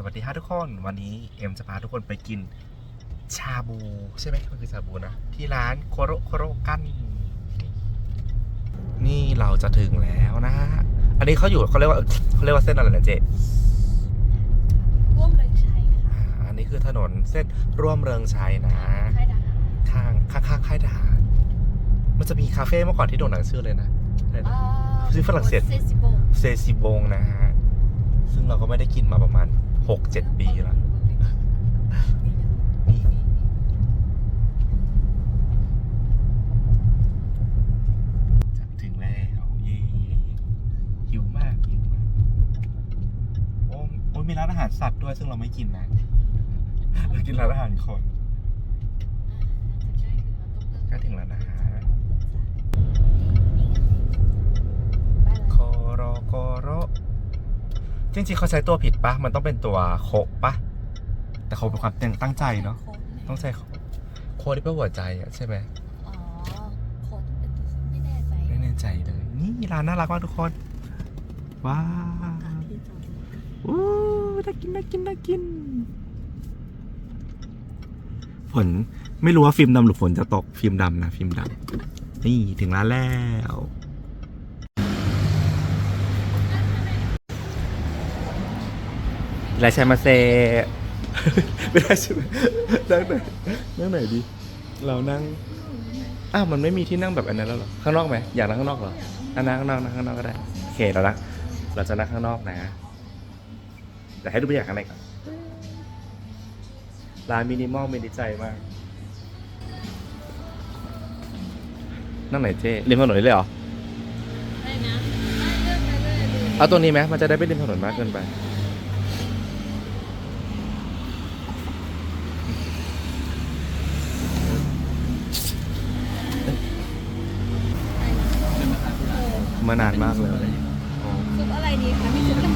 สวัสดีค่ะทุกคนวันนี้เอ็มจะพาทุกคนไปกินชาบู ใช่ไหมมันคือชาบูนะ ที่ร้านโคโรโคโรกัน นี่เราจะถึงแล้วนะฮะอันนี้เขาอยู่เขาเรียกว่าเขาเรียกว่าเส้นอะไรนะเจ๊ร่วมเลยชัยค่ะอ่าอันนี้คือถนนเส้นร่วมเริงชัยนะ ค่ายทหารข้างข้างข้างค่ายทหารมันจะมีคาเฟ่เมื่อก่อนที่โด่งดังชื่อเลยนะอะไรนะชื่อฝรั่งเศส เซซิโบเซซิบงนะฮะ ซึ่งเราก็ไม่ได้กินมาประมาณ 6-7ปีแล้วนี่จะถึงแล้วเย่หิวมากหิวมากโอ้โอ้ยมีร้านอาหารสัตว์ด้วยซึ่งเราไม่กินนะเรากินร้านอาหารคนใกล้ถึงแล้วนะฮะโคโรโกโร จริงๆเขาใช้ตัวผิดปะมันต้องเป็นตัวโคปะแต่เขาเป็นความตั้งใจเนาะต้องใช้โคที่เป็นหัวใจอะใช่ไหมอ๋อโค้ดเป็นตัวไม่แน่ใจไม่แน่ใจเลย นี่ร้านน่ารักมากทุกคน ว้าวที่จอดรถอู้น่ากินน่ากินน่ากินฝนไม่รู้ว่าฟิล์มดำหรือฝนจะตกฟิล์มดำนะฟิล์มดำนี่ถึงร้านแล้ว ไรชัยมาเซ ไม่ได้ใช่ไหมนั่งไหนนั่งไหนดี เรานั่ง อ้าวมันไม่มีที่นั่งแบบอันนั้นแล้วเหรอ ข้างนอกไหมอยากนั่งข้างนอกเหรออะนั่งข้างนอกนั่งข้างนอกก็ได้ โอเคเราละเราจะนั่งข้างนอกนะเดี๋ยวให้ดูบรรยากาศข้างในก่อนร้านมินิมอลมินิใจมาก นั่งไหนเจ๊ริมถนนนี่เลยเหรอ ได้นะได้เลือกไปเลยดูเอาตรงนี้ไหมมันจะได้ไม่ริมถนนมากเกินไป มานานมากเลยอ๋อซุปอะไรดีคะมีซุปอะไร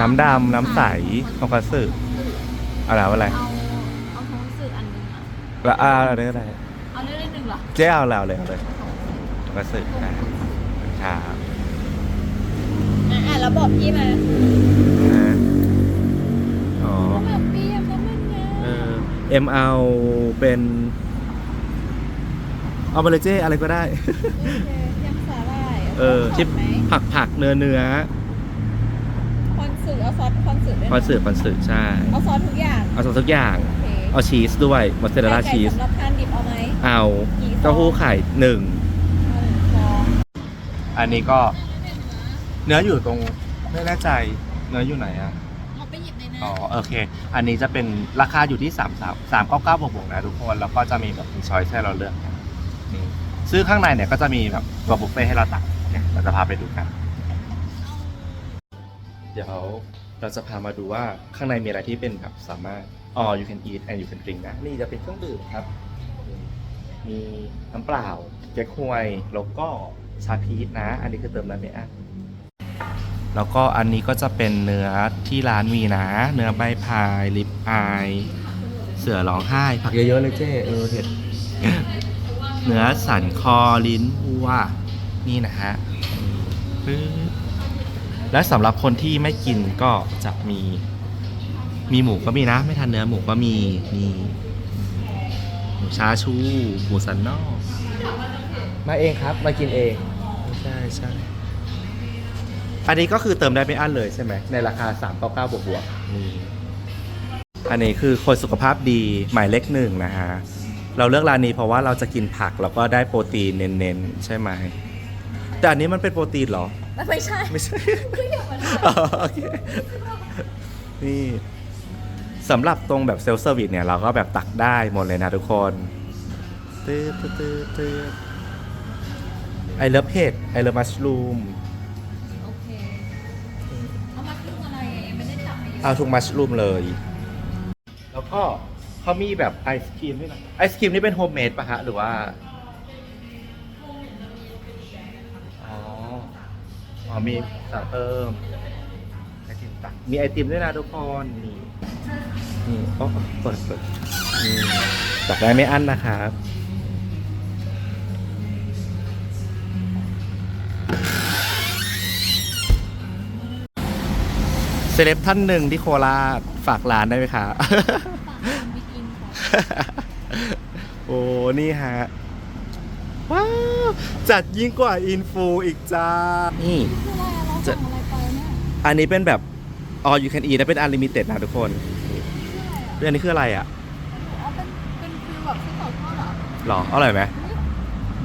น้ำดำน้ำใสทองคัตสึอะไรวะอะไรเอาเอาทองสึอันหนึงอะแล้วอ่าอะไรก็ได้เอาเลือกได้หนึ่งเหรอเจ๊เอาแล้วเลยเอาเลยทองคัตสึอ่าครับอะอะแล้วบอกพี่มานะอ๋อ ก็แบบพี่ยังก็มันไง เออเอ็มเอาเป็น เอาไปเลยเจ๊อะไรก็ได้โอเคยำสาหร่ายเออซที่สไหมผักผักเนื้อเนื้อคอนสึเอาซอสคอนสึด้วยคอนเสิร์ตคอนเสิร์ตใช่ เอาซอสทุกอย่างเอาทุกอย่าง โอเคเอาชีสด้วยมอสซาเรลล่าไก่ชีส สำหรับทานดิบเอาไหมเอากี่ฟองเต้าหู้ไข่หนึ่ง เอาหนึ่งฟองอันนี้ก็ เนื้ออยู่ตรงไม่แน่ใจ เนื้ออยู่ไหนอะเอาไปหยิบในนั้นอ๋อโอเค อันนี้จะเป็นราคาอยู่ที่3 3 3 9 9บวกบวกๆนะทุกคน แล้วก็จะมีแบบมีช้อยส์ให้เราเลือกนะนี่ ซื้อข้างในเนี่ยก็จะมีแบบตัวบุฟเฟ่ต์ให้เราตักเนี่ยเราจะพาไปดูกัน เดี๋ยวเราจะพามาดูว่าข้างในมีอะไรที่เป็นแบบสามารถอ๋อ you can eat and you can drink นะนี่จะเป็นเครื่องดื่มครับ มีน้ำเปล่าเก๊กฮวยแล้วก็ชาพีชนะ อันนี้คือเติมน้ำไม่อั้นแล้วก็อันนี้ก็จะเป็นเนื้อที่ร้านมีนะ เนื้อใบพายลิปอาย เสือร้องไห้ ผักเยอะๆเลยเจ้เออเผ็ด เนื้อสันคอลิ้นวัวนี่นะฮะปึ๊บและสำหรับคนที่ไม่กินก็จะมี มีหมูก็มีนะ ไม่ทานเนื้อหมูก็มีมีหมูชาชูหมูสันนอก มาเองครับ มากินเอง ใช่ใช่อันนี้ก็คือเติมได้ไม่อั้นเลยใช่ไหมในราคา 399 บวกบวกๆนี่อันนี้คือคนสุขภาพดีหมายเลขหนึ่งนะฮะ เราเลือกร้านนี้เพราะว่าเราจะกินผักแล้วก็ได้โปรตีนเน้นๆ ใช่ไหม แต่อันนี้มันเป็นโปรตีนเหรอ ไม่ใช่ไม่ใช่คืออย่ามาอ๋อโอเคนี่สำหรับตรงแบบเซลฟ์เซอร์วิสเนี่ย เราก็แบบตักได้หมดเลยนะทุกคนตื้อตื้อตื้อตื้อไอเลิฟเห็ดไอเลิฟมัชรูมโอเค เอามาคืออะไรอะยังไม่ได้จับไปเยอะเอาทุกมัชรูมเลย แล้วก็ เขามีแบบไอศครีมด้วยนะไอศครีมนี่เป็นโฮมเมดปะฮะหรือว่าอ๋ออ๋อมีสั่งเพิ่มไอติมตักมีไอติมด้วยนะทุกคนนี่นี่โอ้เปิดเปิดนี่ตักได้ไม่อั้นนะครับเซเลบท่านหนึ่งที่โคราชฝากร้านได้ไหมคะฝากทำบิ๊กอินค่ะ โอ้ นี่ฮะ ว้าว จัดยิ่งกว่าอินฟูอีกจ้า นี่ คืออะไรอะเราสั่งอะไรไปเนี่ยอันนี้เป็นแบบ all you can eat และเป็น unlimited นะทุกคนคืออะไรอะเรื่องนี้คืออะไรอะอ๋อเป็นเป็นฟิลแบบไส้กรอกทอดเหรอหรอ อร่อยไหม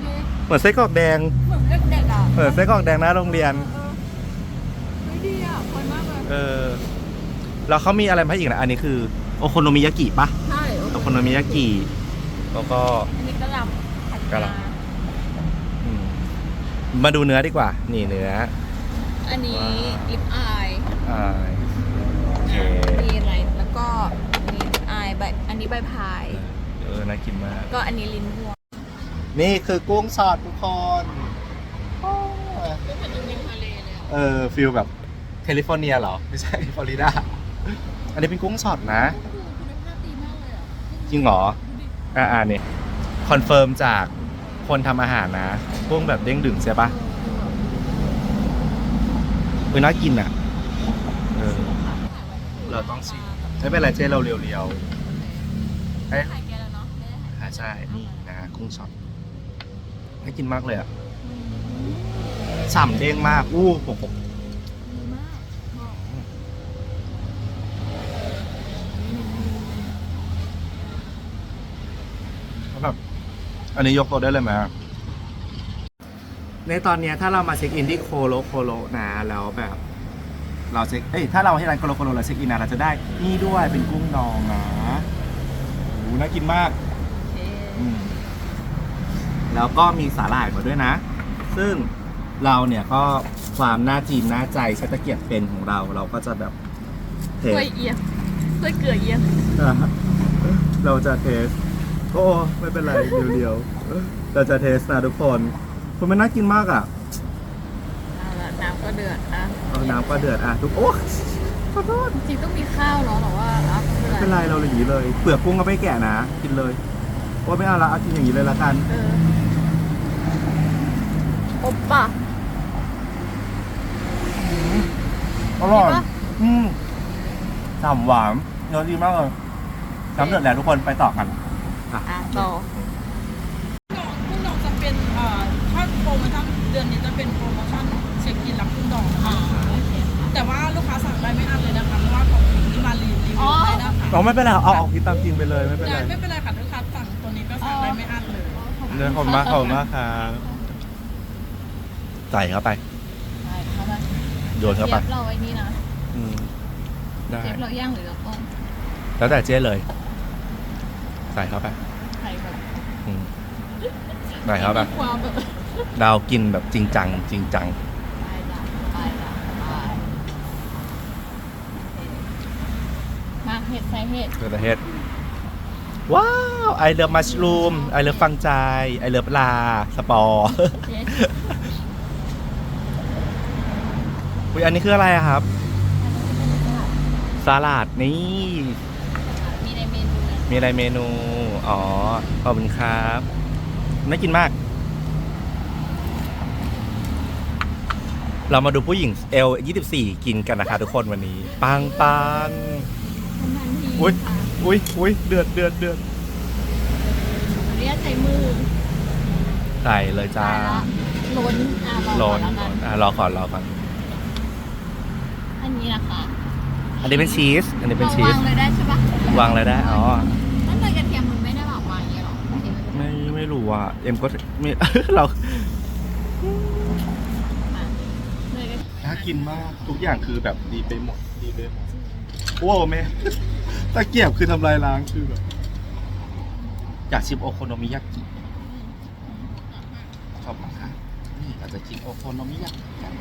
เล็กเหมือนไส้กรอกแดง เหมือนเด็กๆอะเหมือนไส้กรอกแดงหน้าโรงเรียน เออไม่ดีอะคนมากเลยเออ แล้วเขามีอะไรมาอีกนะ อันนี้คือ โอโคโนมิยากิปะใช่ โอโคโนมิยากิแล้วก็ อันนี้กระหล่ำผัดกะหล่ำอืมมาดูเนื้อดีกว่า นี่เนื้อ อันนี้ลิปอายอ่าโอเคมีอะไร แล้วก็มีลิปอายใบ อันนี้ใบพาย เออน่ากินมาก ก็อันนี้ลิ้นวัวนี่คือกุ้งสอดทุกคนก็เป็นริมทะเลเลยอะเออฟิลแบบแคลิฟอร์เนียเหรอ ไม่ใช่ฟลอริดา อันนี้เป็นกุ้งสดนะ จริงเหรอดูดิอ่าอ่าเนี่ยคอนเฟิร์มจากคนทำอาหารนะกุ้งแบบเด้งดึงใช่ปะเออน่ากินอะเออเราต้องชิมไม่เป็นไรเจ๊เราเรียวๆให้ถ่ายแกแล้วเนาะไม่ได้ถ่ายอ่าใช่ นี่นะกุ้งสดน่ากินมากเลยอะฉ่ำเด้งมาก อู้โหดีมากบอก แบบอันนี้ยกตัวได้เลยไหมในตอนเนี้ยถ้าเรามาเช็คอินที่โคโลโคโลนะแล้วแบบเราเช็คเอ้ยถ้าเราที่ร้านโคโลโคโลเราเช็คอินนะเราจะได้นี่ด้วยเป็นกุ้งดองนะโอ้โหน่ากินมากโอเคอืมแล้วก็มีสาหร่ายมาด้วยนะ ซึ่งเราเนี่ยก็ความน่าจีนน่าใจใช้ตะเกียบเป็นของเราเราก็จะแบบเทกล้สวยเอียงกล้วยเกลือเอียง เราจะเทส โอ้ไม่เป็นไรเดียวๆเราจะเทสนะทุกคนคุณมันน่ากินมากอะเอาละน้ำก็เดือดอะเอาน้ำก็เดือดอะทุกโอ้ขอโทษจริงๆต้องมีข้าวเนาะแต่ว่าอะไม่ไม่เป็เป็นนไรไรเราเลยอย่างนี้เลย เปลือกกุ้งก็ไม่แกะนะกินเลยว่าไม่เอาละเอากินอย่างนี้เลยละกัน เออโอปป่ะ อร่อยดีปะ อืมฉ่ำหวานเนื้อดีมากเลยน้ำเดือดแล้วทุกคนไปต่อกัน อะต่อ กุ้งดองจะเป็นเอ่อถ้าโปรโมชั่นเดือนนี้จะเป็นโปรโมชั่นเช็คกินรับกุ้งดองนะคะโอเคแต่ว่าลูกค้าสั่งได้ไม่อั้นเลยนะคะเพราะว่าของที่มารีรีวิวได้นะคะเราไม่เป็นไรเอาเอาคิดตามจริงไปเลยไม่เป็นไรได้ไม่เป็นไรค่ะลูกค้าสั่งตัวนี้ก็สั่งได้ไม่อั้นเลยเนื้อขอบคุณมากขอบคุณมากครับใส่เข้าไปใช่เข้าไปโยนเข้าไปเชฟเราไอ้นี่นะอืมได้ เชฟเราย่างหรือเราต้มแล้วแต่เจ๊เลยใส่เข้าไปใครแบบอืมใส่เข้าไปมีความแบบเรากินแบบจริงจัง จริงจัง ไปจ้ะไปจ้ะไปมาเห็ดใส่เห็ดเพื่อประเทศว้าวไอเลิฟมัชรูมไอเลิฟฟังใจไอเลิฟลา สปอร์เจ๊อุ้ยอันนี้คืออะไรอะครับ สลัดนี่มีในเมนูนะ มีอะไรเมนู อ๋อ ขอบคุณครับ น่ากินมาก เรามาดูผู้หญิงเอล24 กินกันนะคะทุกคนวันนี้ ปังปังทันทีอุ๊ยค่ะอุ้ยอุ้ยเดือดเดือดเดือดขออนุญาตใช้มือ ใส่เลยจ้าตายละล้นอะรอร้ก่ออนนแล้วกันอะรอก่อนรอก่อน อันนี้นะคะ อันนี้เป็นชีส อันนี้เป็นชีเราสวางเลยได้ใช่ปะวางเลยได้ อ๋อ รไม่ไม่รู้อะเอ็มก็ไม่ เราอะเลยกระเทียมน่ากินมากทุกอย่างคือแบบดีไปหมดดีไปหมดโว้แม่ตะเกียบคือทำลายล้างคือแบบอยากชิมโอโคโนมิยากิขอบคุณค่ะนี่เราจะกินโอโคโนมิยากิกัน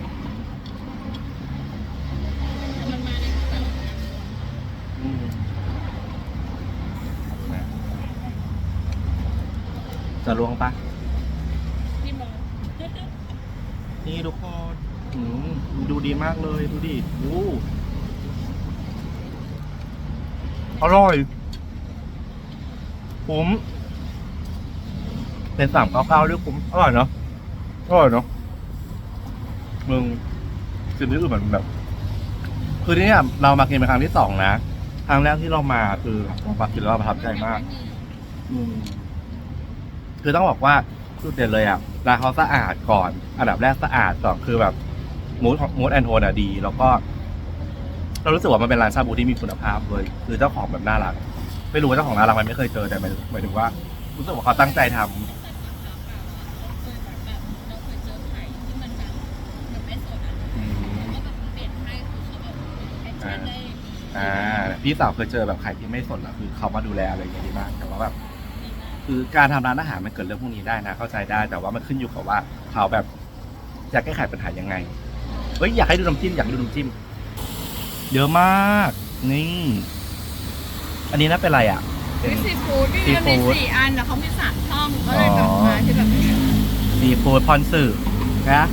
อืมนะ จะลวงปะที่มองนี่ทุกคนอืมดูดีมากเลยดูดิโอ้อร่อยคุ้มเป็นสามเก้าเก้าด้วยคุ้มอร่อยเนาะอร่อยเนาะมึงคือนี่คือเหมือนแบบคคือที่เนี่ยเรามากินเป็นครั้งที่สองนะ ครั้งแรกที่เรามาคือเรามากินแล้วเราประทับใจมาก อืม คือต้องบอกว่าจุดเด่นเลยอะร้านเขาสะอาดก่อน อันดับแรกสะอาดก่อนคือแบบมูดมูดแอนโทนอะดี แล้วก็ เรารู้สึกว่ามันเป็นร้านชาบูที่มีคุณภาพเลยคือเจ้าของแบบน่ารัก ไม่รู้ว่าเจ้าของน่ารักไหมันไม่เคยเจอแต่หมายหมายถึงว่า รู้สึกว่าเขาตั้งใจทำเราเคยเจอไข่ที่มันแบบแบบไม่สดอะอืมแล้วก็แบบเปลี่ยนให้คือเขาแบบแอคชั่นได้ดีอ่าพี่สาวเคยเจอแบบไข่ที่ไม่สดอะคือเขามาดูแลอะไรอย่างเงี้ยดีมากแต่ว่าแบบดีมาก คือการทำร้านอาหารมันเกิดเรื่องพวกนี้ได้นะเข้าใจได้แต่ว่ามันขึ้นอยู่กับว่าเขาแบบอยากแก้ไขปัญหายังไงเฮ้ยอยากให้ดูน้ำจิ้มอยากให้ดูน้ำจิ้มเยอะมากนี่ อันนี้น่าเป็นอะไรอะเป็นวิซีฟู้ดที่มันมีซีฟู้ดสี่อันแล้วเขามีสามช่องก็เลยแบบมาที่แบบมีโฟร์พอนสื่อนะ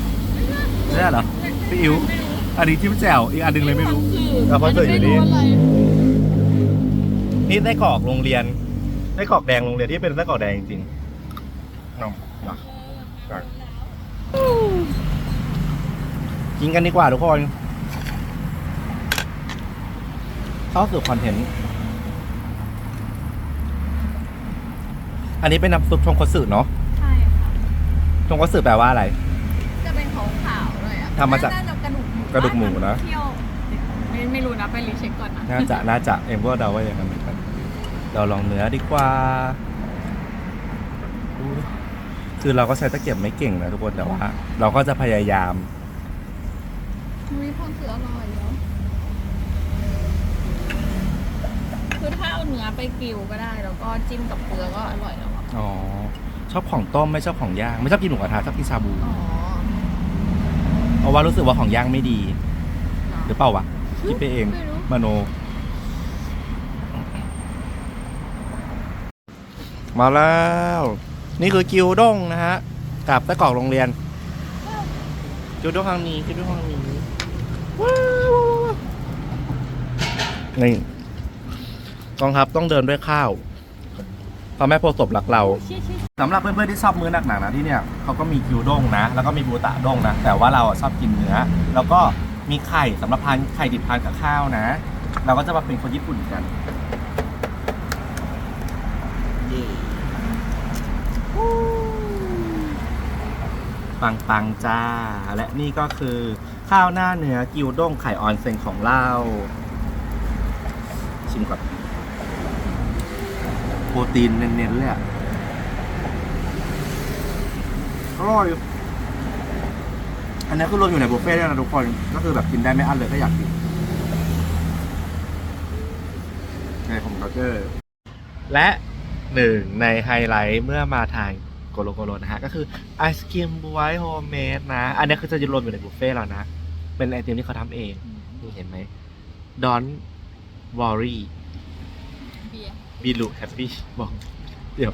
ไม่ใช่เหรอพี่อิ๋วอันนี้จิ้มแจ่วอีกอันหนึงเลยไม่รู้เอาพอนสื่ออยู่นี่นี่ไส้กรอกโรงเรียน ไส้กรอกแดงโรงเรียนที่เป็นไส้กรอกแดงจริงๆน้องมากินกันดีกว่าทุกคนเข้าสู่คอนเทนต์ อันนี้เป็นน้ำซุปทงคัตสึเนาะใช่ค่ะทงคัตสึแปลว่าอะไร จะเป็นขาวขาวๆเลยอะทำมาจากน่จะกระดูกหมูกระดูกหมูนะ เที่ยวไม่ไม่รู้นะ ไปรีเช็คก่อนนะ น่าจะน่าจะเอ็มก็เดาว่าอย่างนั้น เหมือนกันเราลองเนื้อดีกว่าดูดิคือเราก็ใช้ตะเกียบไม่เก่งนะทุกคนแต่ว่า เราก็จะพยายามมีพอนคืออร่อยเนาะคือถ้าเอาเนื้อไปกริวก็ได้ แล้วก็จิ้มกับเกลือก็อร่อยแล้วอะอ๋อชอบของต้มไม่ชอบของย่างไม่ชอบกินหมูกระทะชอบกินชาบูอ๋อเพราะว่ารู้สึกว่าของย่างไม่ดี หรือเปล่าวะคิดไปเองไม่รู้มโน มาแล้ว นี่คือกิวด้งนะฮะกับไส้กรอกโรงเรียนกิวด้งทางนี้กิวด้งทางนี้ว้าวนี่กองทัพต้องเดินด้วยข้าวพระแม่โพธิ์ศพรักเราสำหรับเพื่อนๆที่ชอบมื้อหนักๆนานะที่เนี่ยเขาก็มีคิวด้งนะ แล้วก็มีบูตะด้งนะ แต่ว่าเราชอบกินเนื้อ แล้วก็มีไข่สำหรับทานไข่ดิบทานกับข้าวนะ เราก็จะมาเป็นคนญี่ปุ่นกัน ปังปังจ้า และนี่ก็คือข้าวหน้าเนื้อกิวด้งไข่ออนเซนของเราชิมก่อนโปรตีนเน้นๆเลยอะอร่อยอันนี้คือรวมอยู่ในบุฟเฟ่ต์ด้วยนะทุกคน ก็คือแบบกินได้ไม่อั้นเลยถ้าอยากกินในของเราเจอร์และ หนึ่งในไฮไลท์เมื่อมาทางโกโลโกโลนะฮะ ก็คือไอศครีมบวยโฮมเมดนะ อันนี้คือจะรวมอยู่ในบุฟเฟ่ต์แล้วนะ เป็นไอติมที่เขาทำเอง นี่เห็นไหม Don't worry เบียร์บีลูแฮปปี้บอก เดี๋ยว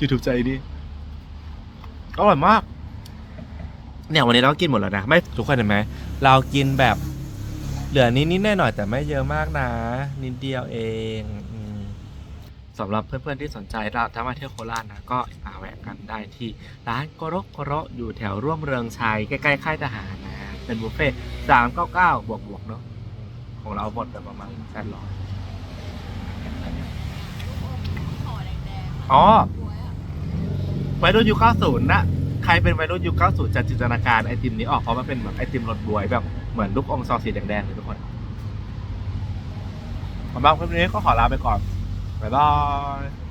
YouTube ใจดิอร่อยมาก เนี่ยวันนี้เราก็กินหมดแล้วนะ ไม่ทุกคนเห็นไหม เรากินแบบ เหลือนิดนิดหน่อยหน่อยๆแต่ไม่เยอะมากนะ นิดเดียวเองอืม สำหรับเพื่อนๆที่สนใจเราถ้ามาเที่ยวโคราชนะก็มาแวะกันได้ที่ร้านโกโรโกโรอยู่แถวร่วมเรืองชัยใกล้ๆค่ายทหารนะเป็นบุฟเฟ่สามเก้าเก้าบวกบวกเนาะของเราหมดไปประมาณแปดร้อยอ๋อวัยรุ่นยุค90นะใครเป็นวัยรุ่นยุค90จะจินตนาการไอติมนี้ออกเพราะมันเป็นแบบไอติมรสบวยแบบเหมือนลูกอมซองสีแดงๆเลยทุกคนสำหรับคลิปนี้ก็ขอลาไปก่อน บ๊ายบาย